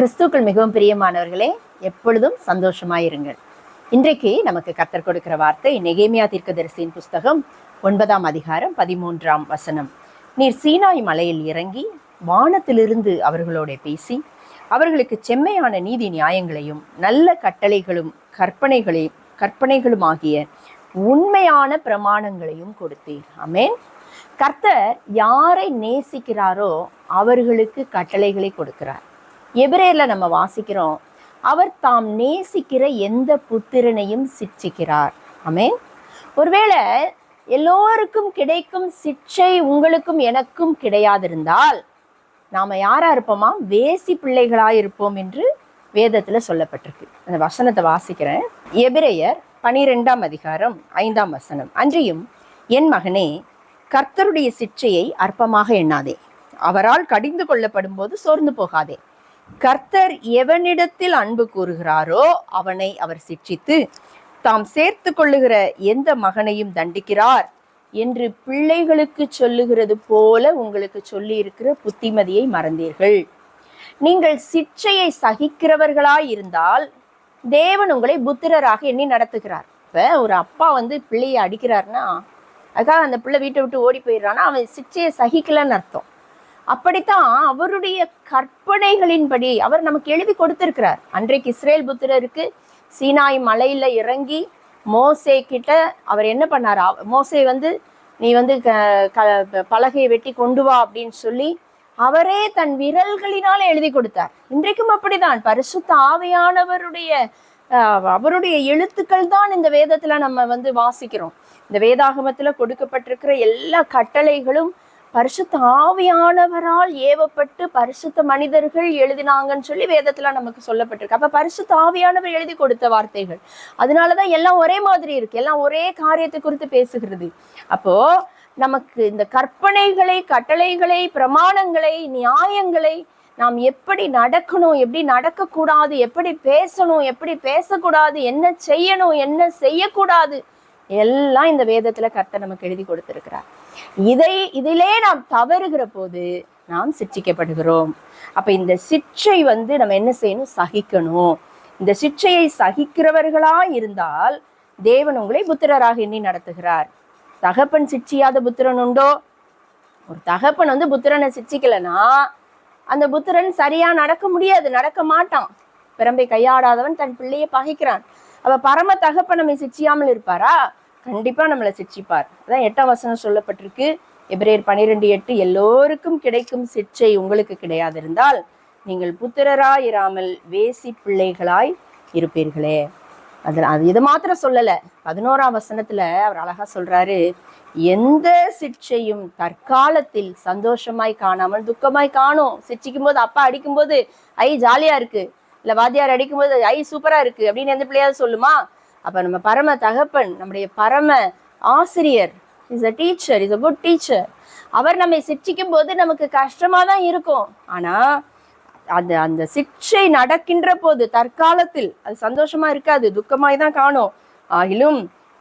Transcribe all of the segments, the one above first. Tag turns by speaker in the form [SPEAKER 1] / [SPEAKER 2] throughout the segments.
[SPEAKER 1] கிறிஸ்துக்கள் மிகவும் பிரியமானவர்களே எப்பொழுதும் சந்தோஷமாயிருங்கள். இன்றைக்கு நமக்கு கத்தர் கொடுக்கிற வார்த்தை நெகேமியா தீர்க்கதரிசியின் புஸ்தகம் ஒன்பதாம் அதிகாரம் பதிமூன்றாம் வசனம். நீர் சீனாய் மலையில் இறங்கி வானத்திலிருந்து அவர்களோட பேசி அவர்களுக்கு செம்மையான நீதி நியாயங்களையும் நல்ல கட்டளைகளும் கற்பனைகளையும் கற்பனைகளும் ஆகிய உண்மையான பிரமாணங்களையும் கொடுத்தீர். அமேன் கர்த்தர் யாரை நேசிக்கிறாரோ அவர்களுக்கு கட்டளைகளை கொடுக்கிறார். எபிரேயரில் நம்ம வாசிக்கிறோம் அவர் தாம் நேசிக்கிற எந்த புத்திரனையும் சிக்ஷிக்கிறார் ஆமென். ஒருவேளை எல்லோருக்கும் கிடைக்கும் சிக்ஷை உங்களுக்கும் எனக்கும் கிடையாதிருந்தால் நாம் யாராக இருப்போமா? வேசி பிள்ளைகளாக இருப்போம் என்று வேதத்தில் சொல்லப்பட்டிருக்கு. அந்த வசனத்தை வாசிக்கிறேன். எபிரேயர் பனிரெண்டாம் அதிகாரம் ஐந்தாம் வசனம். அன்றியும் என் மகனே கர்த்தருடைய சிற்சையை அற்பமாக எண்ணாதே. அவரால் கடிந்து கொள்ளப்படும் போது சோர்ந்து போகாதே. கர்த்தர் எவனிடத்தில் அன்பு கூறுகிறாரோ அவனை அவர் சிட்சித்து தாம் சேர்த்து கொள்ளுகிற எந்த மகனையும் தண்டிக்கிறார் என்று பிள்ளைகளுக்கு சொல்லுகிறது போல உங்களுக்கு சொல்லி இருக்கிற புத்திமதியை மறந்தீர்கள். நீங்கள் சிச்சையை சகிக்கிறவர்களாய் இருந்தால் தேவன் உங்களை புத்திரராக எண்ணி நடத்துகிறார். இப்போ ஒரு அப்பா வந்து பிள்ளையை அடிக்கிறாருன்னா அதுக்காக அந்த பிள்ளை வீட்டை விட்டு ஓடி போயிடுறான்னா அவன் சிச்சையை சகிக்கலன்னு அர்த்தம். அப்படித்தான் அவருடைய கற்பனைகளின்படி அவர் நமக்கு எழுதி கொடுத்திருக்கிறார். அன்றைக்கு இஸ்ரேல் புத்திரருக்கு சீனாய் மலையில இறங்கி மோசே கிட்ட அவர் என்ன பண்ணார்? மோசே வந்து நீ வந்து க- பலகையை வெட்டி கொண்டு வா அப்படின்னு சொல்லி அவரே தன் விரல்களினால எழுதி கொடுத்தார். இன்றைக்கும் அப்படிதான். பரிசுத்த ஆவையானவருடைய அவருடைய எழுத்துக்கள் தான் இந்த வேதத்துல நம்ம வந்து வாசிக்கிறோம். இந்த வேதாகமத்துல கொடுக்கப்பட்டிருக்கிற எல்லா கட்டளைகளும் பரிசுத்த ஆவியானவரால் ஏவப்பட்டு பரிசுத்த மனிதர்கள் எழுதினாங்கன்னு சொல்லி வேதத்துல நமக்கு சொல்லப்பட்டிருக்கு. அப்ப பரிசுத்த ஆவியானவர் எழுதி கொடுத்த வார்த்தைகள். அதனாலதான் எல்லாம் ஒரே மாதிரி இருக்கு. எல்லாம் ஒரே காரியத்தை குறித்து பேசுகிறது. அப்போ நமக்கு இந்த கற்பனைகளை கட்டளைகளை பிரமாணங்களை நியாயங்களை நாம் எப்படி நடக்கணும் எப்படி நடக்கக்கூடாது எப்படி பேசணும் எப்படி பேசக்கூடாது என்ன செய்யணும் என்ன செய்யக்கூடாது எல்லாம் இந்த வேதத்துல கர்த்தர் நமக்கு எழுதி கொடுத்திருக்கிறார். இதை இதிலே நாம் தவறுகிற போது நாம் சிட்சிக்கப்படுகிறோம் அப்ப இந்த சிற்றை வந்து நம்ம என்ன செய்யணும்? சகிக்கணும். இந்த சிற்றையை சகிக்கிறவர்களா இருந்தால் தேவன் உங்களை புத்திரராக எண்ணி நடத்துகிறார். தகப்பன் சிட்சியாத புத்திரன் உண்டோ? ஒரு தகப்பன் வந்து புத்திரனை சிட்சிக்கலைன்னா அந்த புத்திரன் சரியா நடக்க முடியாது நடக்க மாட்டான். பிறம்பை கையாடாதவன் தன் பிள்ளையை பகைக்கிறான். அவ பரம தகப்பன் நம்மை சிச்சியாமல் இருப்பாரா? கண்டிப்பா நம்மளை சிச்சிப்பார் அதான் எட்டாம் வசனம் சொல்லப்பட்டிருக்கு. எப்ரேர் பனிரெண்டு எட்டு எல்லோருக்கும் கிடைக்கும் சிட்சை உங்களுக்கு கிடையாதிருந்தால் நீங்கள் புத்திரராயிராமல் வேசி பிள்ளைகளாய் இருப்பீர்களே. அதில் அது இது மாத்திரம் சொல்லலை. பதினோராம் வசனத்துல அவர் அழகா சொல்றாரு எந்த சிற்சையும் தற்காலத்தில் சந்தோஷமாய் காணாமல் துக்கமாய் காணும். சிச்சிக்கும் போது அப்பா அடிக்கும்போது ஐ ஜாலியா இருக்கு. இல்லை வாத்தியார் அடிக்கும்போது ஐ சூப்பராக இருக்கு. அப்படின்னு எந்த பிள்ளையாவது சொல்லுமா? அப்ப நம்ம பரம தகப்பன் நம்முடைய பரம ஆசிரியர். Is a teacher is a good teacher அவர் நம்மை சிக்ஷிக்கும் போது நமக்கு கஷ்டமாக தான் இருக்கும். ஆனா அந்த அந்த சிக்ஷை நடக்கின்ற போது தற்காலத்தில் அது சந்தோஷமா இருக்காது துக்கமாய் தான் காணும். ஆகிலும்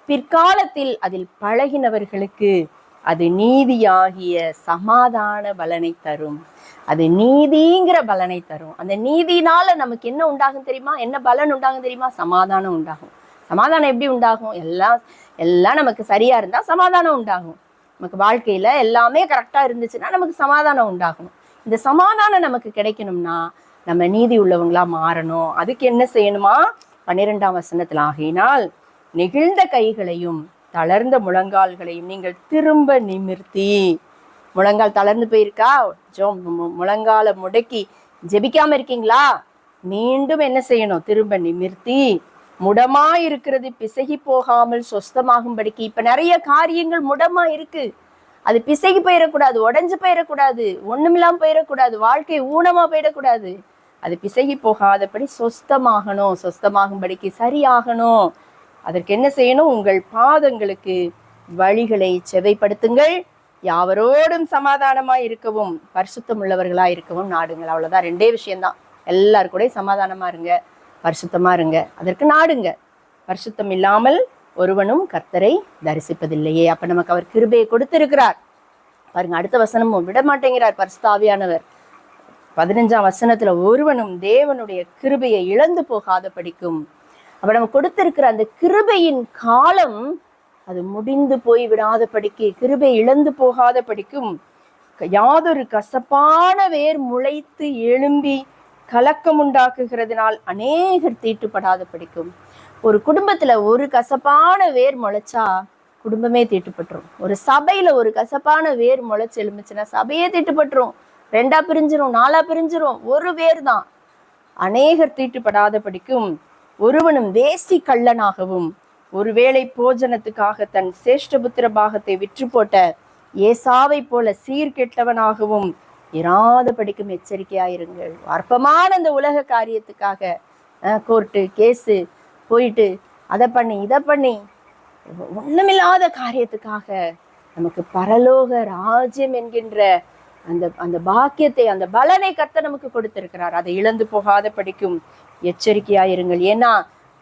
[SPEAKER 1] பிற்காலத்தில் அதில் பழகினவர்களுக்கு அது நீதியாகிய சமாதான பலனை தரும். அது நீதிங்கிற பலனை தரும். அந்த நீதினால நமக்கு என்ன உண்டாகும் தெரியுமா? என்ன பலன் உண்டாகும் தெரியுமா? சமாதானம் உண்டாகும். சமாதானம் எப்படி உண்டாகும்? எல்லாம் எல்லாம் நமக்கு சரியாக இருந்தால் சமாதானம் உண்டாகும். நமக்கு வாழ்க்கையில் எல்லாமே கரெக்டாக இருந்துச்சுன்னா நமக்கு சமாதானம் உண்டாகும் இந்த சமாதானம் நமக்கு கிடைக்கணும்னா நம்ம நீதி உள்ளவங்களா மாறணும். அதுக்கு என்ன செய்யணுமா? பன்னிரெண்டாம் வசனத்தில் ஆகையினால் நெகிழ்ந்த கைகளையும் தளர்ந்த முழங்கால்களையும் நீங்கள் திரும்ப நிமிர்த்தி. முழங்கால் தளர்ந்து போயிருக்கா? ஜோ மு- முழங்கால முடக்கி ஜெபிக்காம இருக்கீங்களா? மீண்டும் என்ன செய்யணும்? திரும்ப நிமிர்த்தி. முடமா இருக்கிறது பிசகி போகாமல் சொஸ்தமாகும்படிக்கு இப்ப நிறைய காரியங்கள் முடமா இருக்கு அது பிசகி போயிடக்கூடாது உடஞ்சு போயிடக்கூடாது ஒண்ணுமில்லாம போயிடக்கூடாது வாழ்க்கை ஊனமா போயிடக்கூடாது. அது பிசகி போகாதபடி சொஸ்தமாகணும் சொஸ்தமாகும்படிக்கு சரியாகணும். அதற்கு என்ன செய்யணும்? உங்கள் பாதங்களுக்கு வழிகளை செவைப்படுத்துங்கள். யாவரோடும் சமாதானமாக இருக்கவும் பரிசுத்தம் உள்ளவர்களாக இருக்கவும் நாடுங்கள். அவ்வளவுதான். ரெண்டே விஷயம்தான். எல்லாரு சமாதானமாக சமாதானமா இருங்க. பரிசுத்தமாக இருங்க. அதற்கு நாடுங்க. பரிசுத்தம் இல்லாமல் ஒருவனும் கர்த்தரை தரிசிப்பதில்லையே. அப்போ நமக்கு அவர் கிருபையை கொடுத்திருக்கிறார். பாருங்க அடுத்த வசனமும் விட மாட்டேங்கிறார் பரிசுத்தாவியானவர் பதினஞ்சாம் வசனத்துல ஒருவனும் தேவனுடைய கிருபையை இழந்து போகாத படிக்கும் அப்போ நம்ம கொடுத்திருக்கிற அந்த கிருபையின் காலம் அது முடிந்து போய் விடாத படிக்கு கிருபை இழந்து போகாத படிக்கும் யாதொரு கசப்பான வேர் முளைத்து எழும்பி கலக்கம் உண்டாக்குகிறதுனால் அநேகர் தீட்டுப்படாத படிக்கும். ஒரு குடும்பத்துல ஒரு கசப்பான வேர் முளைச்சா குடும்பமே தீட்டுப்பட்டுரும். ஒரு சபையில ஒரு கசப்பான வேர் முளைச்சு எழுந்துச்சுன்னா சபையே தீட்டுப்பட்டுரும். ரெண்டா பிரிஞ்சிரும் நாலா பிரிஞ்சிரும் ஒரு வேர் தான். அநேகர் தீட்டுப்படாத படிக்கும். ஒருவனும் தேசி கள்ளனாகவும் ஒருவேளை போஜனத்துக்காக தன் சேஷ்டபுத்திர பாகத்தை விற்று போட்ட ஏசாவை போல சீர்கெட்டவனாகவும் இராத படிக்கும் எச்சரிக்கையாயிருங்கள். அற்பமான அந்த உலக காரியத்துக்காக கோர்ட்டு கேஸு போயிட்டு அதை பண்ணி இதை பண்ணி. ஒன்றுமில்லாத காரியத்துக்காக நமக்கு பரலோக ராஜ்யம் என்கின்ற அந்த அந்த பாக்கியத்தை அந்த பலனை கத்த நமக்கு கொடுத்திருக்கிறார். அதை இழந்து போகாத படிக்கும் எச்சரிக்கையாயிருங்கள். ஏன்னா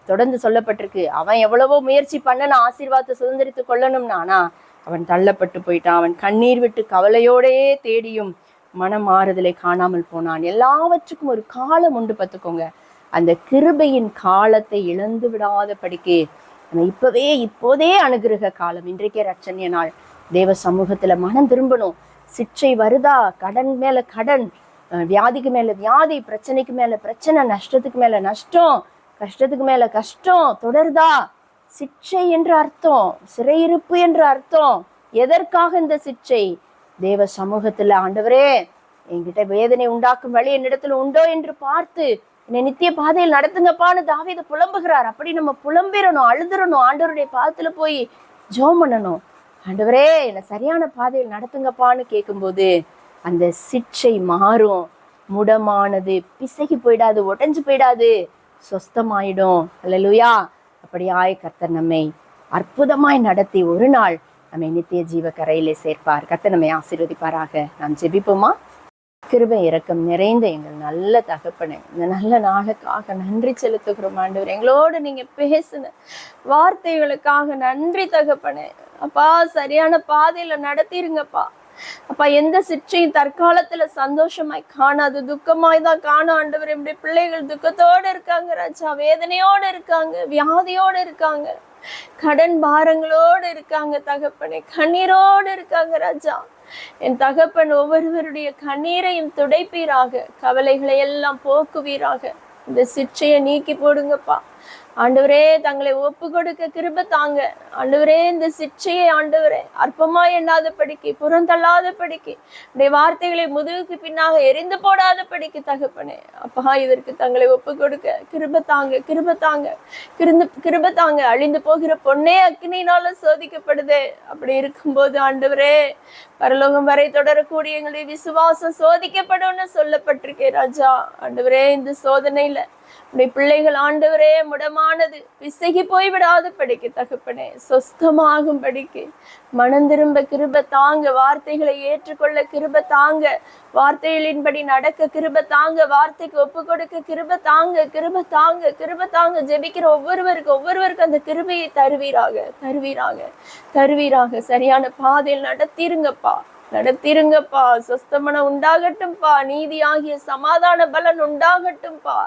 [SPEAKER 1] தொடர்ந்து சொல்லப்பட்டிருக்கு அவன் எவ்வளவோ முயற்சி பண்ணன ஆசீர்வாதத்தை சுதந்திரித்து கொள்ளணும்னா. அவன் தள்ளப்பட்டு போயிட்டான். அவன் கண்ணீர் விட்டு கவலையோடையே தேடியும் மனம் மாறுதலை காணாமல் போனான். எல்லாவற்றுக்கும் ஒரு காலம் உண்டு பார்த்துக்கோங்க. அந்த கிருபையின் காலத்தை இழந்து விடாத படிக்கு இப்பவே இப்போதே அனுகிரக காலம். இன்றைக்கே ரட்சணிய நாள். தேவ சமூகத்துல மனம் திரும்பணும். சிற்றை வருதா? கடன் மேல கடன். வியாதிக்கு மேல வியாதி பிரச்சனைக்கு மேல பிரச்சனை நஷ்டத்துக்கு மேல நஷ்டம் கஷ்டத்துக்கு மேல கஷ்டம் தொடருதா? சிற்றை என்று அர்த்தம். சிறையிருப்பு என்று அர்த்தம். எதற்காக இந்த சிற்றை தேவ சமூகத்துல ஆண்டவரே என்கிட்ட வேதனை உண்டாக்கும் வழி என்னிடத்துல உண்டோ என்று பார்த்து என்னை நித்திய பாதையில் நடத்துங்கப்பான்னு தாவித புலம்புகிறார். அப்படி நம்ம புலம்பிடணும் அழுதுறணும் ஆண்டவருடைய பாதத்துல போய் ஜெபம் பண்ணணும். ஆண்டவரே என்னை சரியான பாதையில் நடத்துங்கப்பான்னு கேட்கும்போது அந்த சிற்றை மாறும். முடமானது பிசகி போயிடாது உடைஞ்சு போயிடாது சொஸ்தமாயிடும். அல்லலுயா அப்படியாய் கர்த்தர் நம்மை அற்புதமாய் நடத்தி ஒரு நாள் நம்மை நித்திய ஜீவ கரையிலே சேர்ப்பார். கர்த்தர் நம்மை ஆசீர்வதிப்பாராக. நாம் ஜெபிப்போமா? கிருபை இறக்கம் நிறைந்த எங்கள் நல்ல தகப்பனை இந்த நல்ல நாளுக்காக நன்றி செலுத்துகிறோம் ஆண்டவர். எங்களோடு நீங்க பேசின வார்த்தைகளுக்காக நன்றி தகப்பனே. அப்பா சரியான பாதையில நடத்திருங்கப்பா. அப்பா எந்த சிற்றையும் தற்காலத்துல சந்தோஷமாய் காணாது துக்கமாய் தான் காணும் ஆண்டவர். இப்படி பிள்ளைகள் துக்கத்தோட இருக்காங்க ராஜா. வேதனையோட இருக்காங்க வியாதியோட இருக்காங்க. கடன் பாரங்களோடு இருக்காங்க தகப்பனே கண்ணீரோடு இருக்காங்க ராஜா. என் தகப்பன் ஒவ்வொருவருடைய கண்ணீரையும் துடைப்பீராக கவலைகளை எல்லாம் போக்குவீராக. இந்த சிற்றையை நீக்கி போடுங்கப்பா. ஆண்டவரே தங்களை ஒப்பு கொடுக்க கிருப தாங்க. ஆண்டவரே இந்த சிச்சையை ஆண்டவரே அற்பமா எண்ணாத படிக்கு புறந்தள்ளாத படிக்கு உடைய வார்த்தைகளை முதுகுக்கு பின்னாக எரிந்து போடாத படிக்கு தகப்பனே. அப்பா இதற்கு தங்களை ஒப்பு கொடுக்க கிருப தாங்க கிருப தாங்க. கிருந்து கிருப தாங்க. அழிந்து போகிற பொண்ணே அக்னினால சோதிக்கப்படுதே. அப்படி இருக்கும்போது ஆண்டவரே பரலோகம் வரை தொடரக்கூடிய எங்களுடைய விசுவாசம் சோதிக்கப்படும்னு சொல்லப்பட்டிருக்கேன் ராஜா. ஆண்டவரே இந்த சோதனையில உடைய பிள்ளைகள் ஆண்டவரே முடமானது. பிசகி போய் விடாத படிக்க தகப்பனே. சொஸ்தமாகும் படிக்கு மனம் திரும்ப கிருப தாங்க வார்த்தைகளை ஏற்றுக்கொள்ள கிருப தாங்க. வார்த்தைகளின்படி நடக்க கிருப தாங்க வார்த்தைக்கு ஒப்பு கொடுக்க கிருப தாங்க கிருப தாங்க கிருப தாங்க. ஜெபிக்கிற ஒவ்வொருவருக்கு ஒவ்வொருவருக்கு அந்த கிருபையை தருவீராக தருவீராக தருவீராக. சரியான பாதையில் நடத்திருங்கப்பா நடத்திருங்கப்பா. சொஸ்தமன உண்டாகட்டும்பா. ஆகிய சமாதான பலன் உண்டாகட்டும்பா.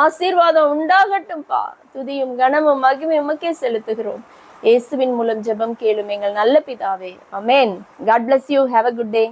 [SPEAKER 1] ஆசீர்வாதம் உண்டாகட்டும்பா. துதியும் கனமும் மகிமை உமக்கே செலுத்துகிறோம். இயேசுவின் மூலம் ஜெபம் கேளும் எங்கள் நல்ல பிதாவே. Amen God bless you have a good day